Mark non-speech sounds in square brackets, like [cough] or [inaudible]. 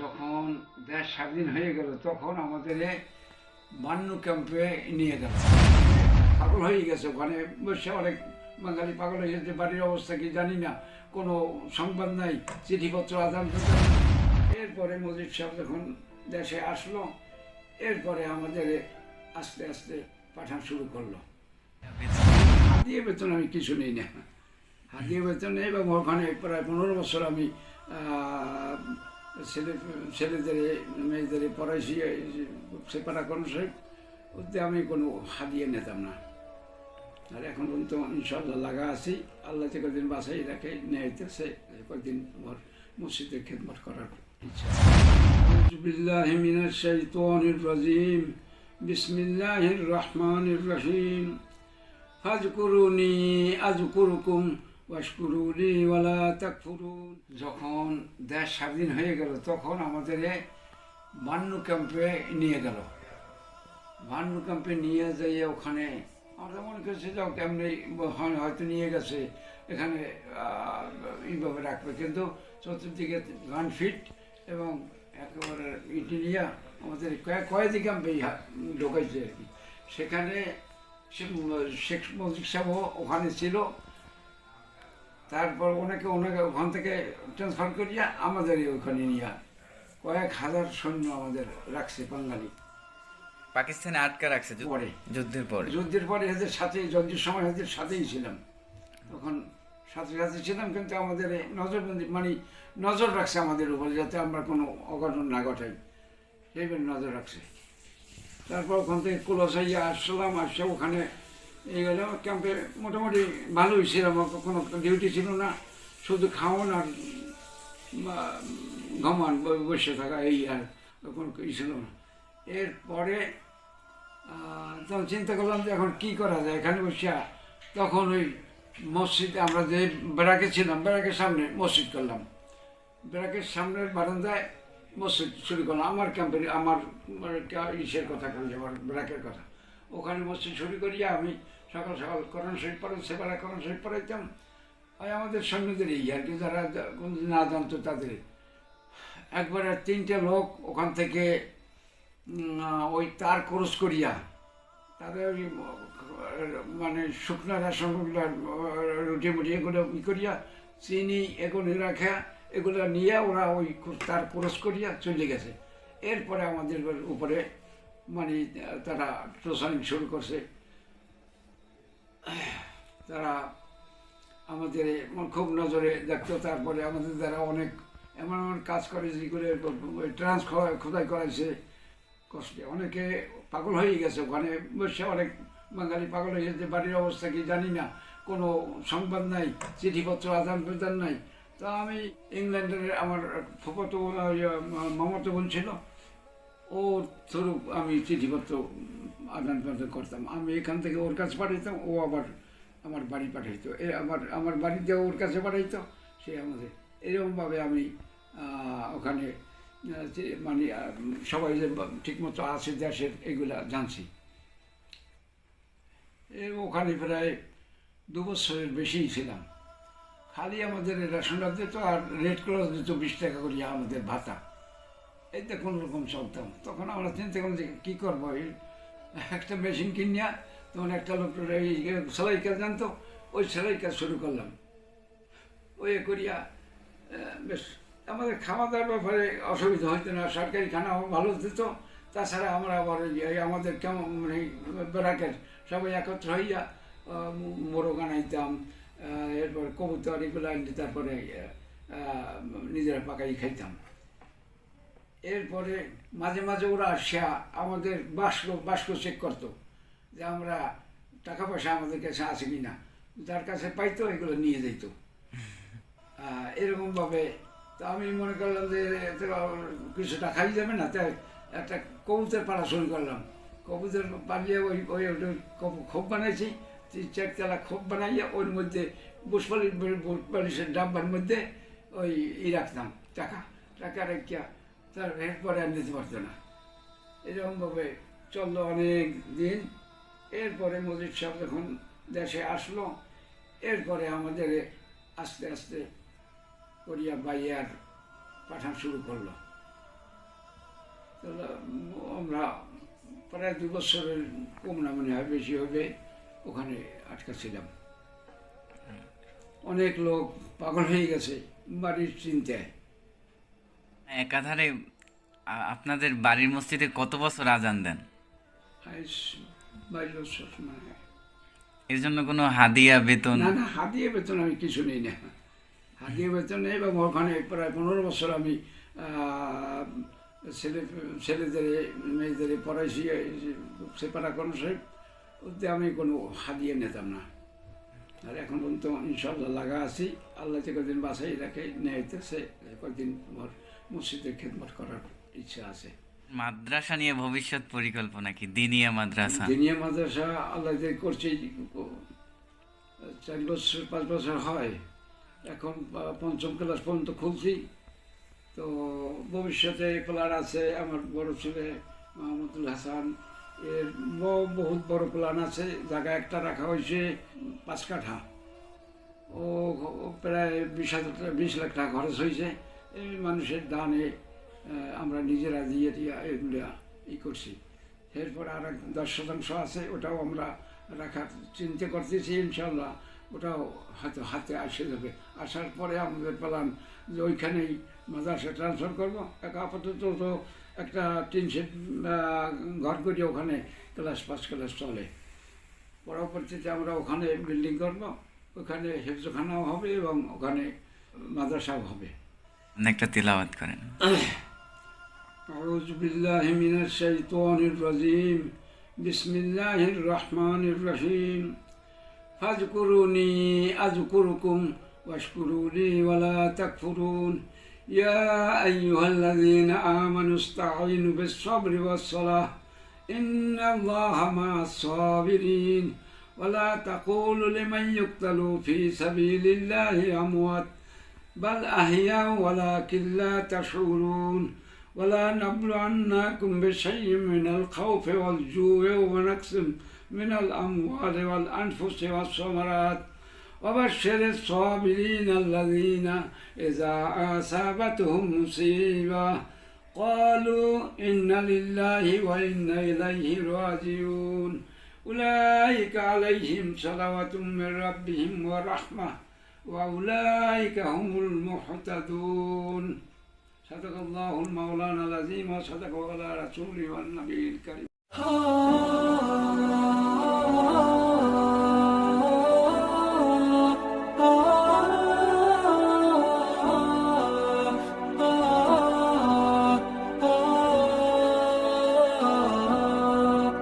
যখন দেশ স্বাধীন হয়ে গেল, তখন আমাদের বান্নু ক্যাম্পে নিয়ে গেল। পাগল হয়ে গেছে ওখানে। বসে অনেক বাঙালি পাগল হয়ে গেছে। বাড়ির অবস্থা কি জানি না। কোনো সংবাদ নাই, চিঠিপত্র আদান প্রদান এরপরে মজিদ সাহেব যখন দেশে আসলো, এরপরে আমাদের আস্তে আস্তে পাঠান শুরু করল। হাতিয়ে বেতন আমি কিছু নিই না। হাতিয়ে বেতন নেই এবং ওখানে প্রায় পনেরো বছর আমি ছেলে ছেলেদের মেয়েদের পড়াইছি সেপারা কোনো সাহেব ওতে আমি কোনো হাতিয়ে নিতাম না আর এখন পর্যন্ত ইনশাল্লাহ লাগা আছি আল্লাহ যে কদিন বাসাই রাখে নেইতেছে কদিন আমার মসজিদে খেদমত করার ইচ্ছা أعوذ بالله من الشيطان الرجيم بسم الله الرحمن الرحيم ফাজকুরুনি আজকুরুকুম ওয়াশকুরুনি ওয়ালা তাকফুরুন যখন দেশ স্বাধীন হয়ে গেল, তখন আমাদের বান্নু ক্যাম্পে নিয়ে গেল। বান্নু ক্যাম্পে নিয়ে যাইয়ে ওখানে আমরা মনে করছি যাও কেমনি হয়- হয়তো নিয়ে গেছে, এখানে এইভাবে রাখবে। কিন্তু চতুর্দিকে গান ফিট এবং একেবারে ইটিনিয়া আমাদের কয়েক কয়েকটি ক্যাম্পে ঢোকাইছে আর কি। সেখানে শেখ মজিদ সাহেবও ওখানে ছিল। তারপর ওনাকে ওনাকে ওখান থেকে ট্রান্সফার করিয়া আমাদের ওখানে নিয়ে কয়েক হাজার সৈন্য আমাদের রাখছে বাঙালি। পাকিস্তানে আটকা রাখছে পরে। যুদ্ধের পরে। যুদ্ধের পরে এদের সাথে যুদ্ধের সময় এদের সাথেই ছিলাম। তখন সাথে সাথে ছিলাম কিন্তু আমাদের নজরবন্দি মানে নজর রাখছে আমাদের উপর যাতে আমরা কোনো অঘটন না ঘটাই। সেইভাবে নজর রাখছে। তারপর ওখান থেকে কুলসাইয়া আসলাম আসছে ওখানে এই গেল ক্যাম্পে মোটামুটি ভালোই ছিলাম কোনো ডিউটি ছিল না। শুধু খাওয়ান আর ঘমান, বসে থাকা, এই আর কোনো ই ছিল না। এরপরে তখন চিন্তা করলাম যে এখন কি করা যায়? এখানে বসিয়া তখন ওই মসজিদে আমরা যে বেড়াকে ছিলাম বেড়াকের সামনে মসজিদ করলাম। বেড়াকের সামনের বারান্দায় মসজিদ শুরু করলাম। আমার ক্যাম্পের, আমার ইসের কথা বলি, আমার বেড়াকের কথা। ওখানে মসজিদ শুরু করিয়া আমি সকাল সকাল করণ শহীদ পড়াই সেবেলা করণ শহীদ পড়াইতাম ওই আমাদের সৈন্যদের এই আর কি, যারা না জানতো তাদের। একবারে তিনটে লোক ওখান থেকে ওই তার ক্রস করিয়া, তাদের ওই মানে শুকনো রেশনগুলো রুটি মুটি এগুলো ই করিয়া, চিনি এগুলো রাখা এগুলো নিয়ে ওরা ওই তার ক্রস করিয়া চলে গেছে। এরপরে আমাদের উপরে মানে তারা প্রসারিং শুরু করছে। তারা আমাদের খুব নজরে দেখতো, তারপরে আমাদের দ্বারা অনেক এমন এমন কাজ করে যেগুলো ট্রান্স খোদাই করাইছে কষ্টে। অনেকে পাগল হয়ে গেছে ওখানে, বসে অনেক বাঙালি পাগল হয়ে গেছে, বাড়ির অবস্থা কি জানি না, কোনো সংবাদ নাই, চিঠিপত্র আদান প্রদান নাই। তা আমি ইংল্যান্ডের আমার ফুফতো মামাতো বোন ছিল ওর থ্রু আমি চিঠিপত্র আদান প্রদান করতাম। আমি এখান থেকে ওর কাছে পাঠাইতাম, ও আবার আমার বাড়ি পাঠাইতো। এ আমার আমার বাড়িতে ওর কাছে পাঠাইতো, সে আমাদের এরকমভাবে আমি ওখানে মানে সবাই যে ঠিকমতো আছে, দেশের, এগুলা জানছি। ওখানে প্রায় দু বছরের বেশিই ছিলাম। খালি আমাদের রেশনটা দিত আর রেড ক্রস দিত বিশ টাকা করিয়া আমাদের ভাতা। এতে কোনো রকম চলতাম তখন আমরা চিন্তা করলাম যে কী করব? এই একটা মেশিন কিনিয়া তখন একটা লোক সেলাই কাজ জানতো? ওই সেলাই কাজ শুরু করলাম। ওই করিয়া বেশ, আমাদের খাওয়া দাওয়ার ব্যাপারে অসুবিধা হইতো না, সরকারি খানা ভালো দিত। তাছাড়া আমরা আবার ওই আমাদের কেমন মানে সবাই একত্র হইয়া মোরগ আনাইতাম এরপর কবুতর এগুলো আনতে তারপরে নিজেরা পাকাই খাইতাম। এরপরে মাঝে মাঝে ওরা আসা আমাদের বাস্ক বাস্ক চেক করতো যে আমরা টাকা পয়সা আমাদের কাছে আছে কি না যার কাছে পাইতো এগুলো নিয়ে যেত [laughs] এরকমভাবে। তো আমি মনে করলাম যে এতে কিছু টাকাই যাবে না তাই একটা কবুতর পাড়া শুরু করলাম। কবুতর পালিয়ে ওই ওই খোপ বানাইছি তিন চারতলা খোপ বানাইয়া ওর মধ্যে বুসপালি বালিশের ডাব্বার মধ্যে ওই ই রাখতাম টাকা। টাকা রাখিয়া তার এরপরে আর নিতে পারতো না। এরকমভাবে চলল অনেক দিন। এরপরে মজিদ সাহেব যখন দেশে আসলো এরপরে আমাদের আস্তে আস্তে করিয়া বাইয়ার পাঠান শুরু করল। আমরা প্রায় দু বছরের কম না মনে হয় বেশি হবে ওখানে আটকা ছিলাম। অনেক লোক পাগল হয়ে গেছে বাড়ির চিন্তায়। একাধারে আপনাদের বাড়ির মসজিদে কত বছর আজান দেন? এর জন্য কোনো হাদিয়া বেতন? না না হাতিয়ে বেতন আমি কিছু নেই না। হাতিয়ে বেতন নেই এবং ওখানে প্রায় পনেরো বছর আমি ছেলে ছেলেদের মেয়েদের পড়াইছি সেপারা কোনো সাহেব ওতে আমি কোনো হাদিয়ে নিতাম না। আর এখন পর্যন্ত ইনশাল্লাহ লাগা আছি। আল্লাহ যে কদিন বাসাই রাখে নেইতেছে কদিন আমার মসজিদের খেদমত করার ইচ্ছা আছে। মাদ্রাসা নিয়ে ভবিষ্যৎ পরিকল্পনা কি? দিনিয়া মাদ্রাসা। দিনিয়া মাদ্রাসা আল্লাহ যে করছে চার বছর পাঁচ বছর হয়। এখন পঞ্চম ক্লাস পর্যন্ত খুলছি। তো ভবিষ্যতে প্ল্যান আছে আমার বড় ছেলে মাহমুদুল হাসান এর বহুত বড় প্ল্যান আছে। জায়গা একটা রাখা হয়েছে পাঁচ কাঠা। ও প্রায় বিশ হাজার বিশ লাখ টাকা খরচ হয়েছে। এই মানুষের দানে আমরা নিজেরা দিয়ে দিয়ে এগুলা ই করছি। এরপর আর এক দশ শতাংশ আছে, ওটাও আমরা রাখার চিন্তা করতেছি ইনশাল্লাহ ওটাও হয়তো হাতে আসে যাবে। আসার পরে আমাদের প্ল্যান যে ওইখানেই মাদ্রাসা ট্রান্সফার করব। এক আপাতত তো একটা টিন সেট ঘর করি, ওখানে ক্লাস পাঁচ ক্লাস চলে। পরবর্তীতে আমরা ওখানে বিল্ডিং করব, ওখানে হেফজখানাও হবে এবং ওখানে মাদ্রাসাও হবে। একটা তেলাওয়াত করেন أعوذ بالله من الشيطان الرجيم بسم الله الرحمن الرحيم فاذكروني أذكركم واشكروا لي ولا تكفرون يا أيها الذين آمنوا استعينوا بالصبر والصلاة إن الله مع الصابرين ولا تقولوا لمن يقتل في سبيل الله أموات بل أحياء ولكن لا تشعرون ولا نبلونكم بشيء من الخوف والجوع ونقص من الأموال والأنفس والثمرات. وبشر الصابرين الذين إذا أصابتهم مصيبة قالوا إن لله وإنا إليه راجعون. أولئك عليهم صلوات من ربهم ورحمة. وأولئك هم المهتدون صدق الله المولانا العظيم وصدق على رسوله والنبي الكريم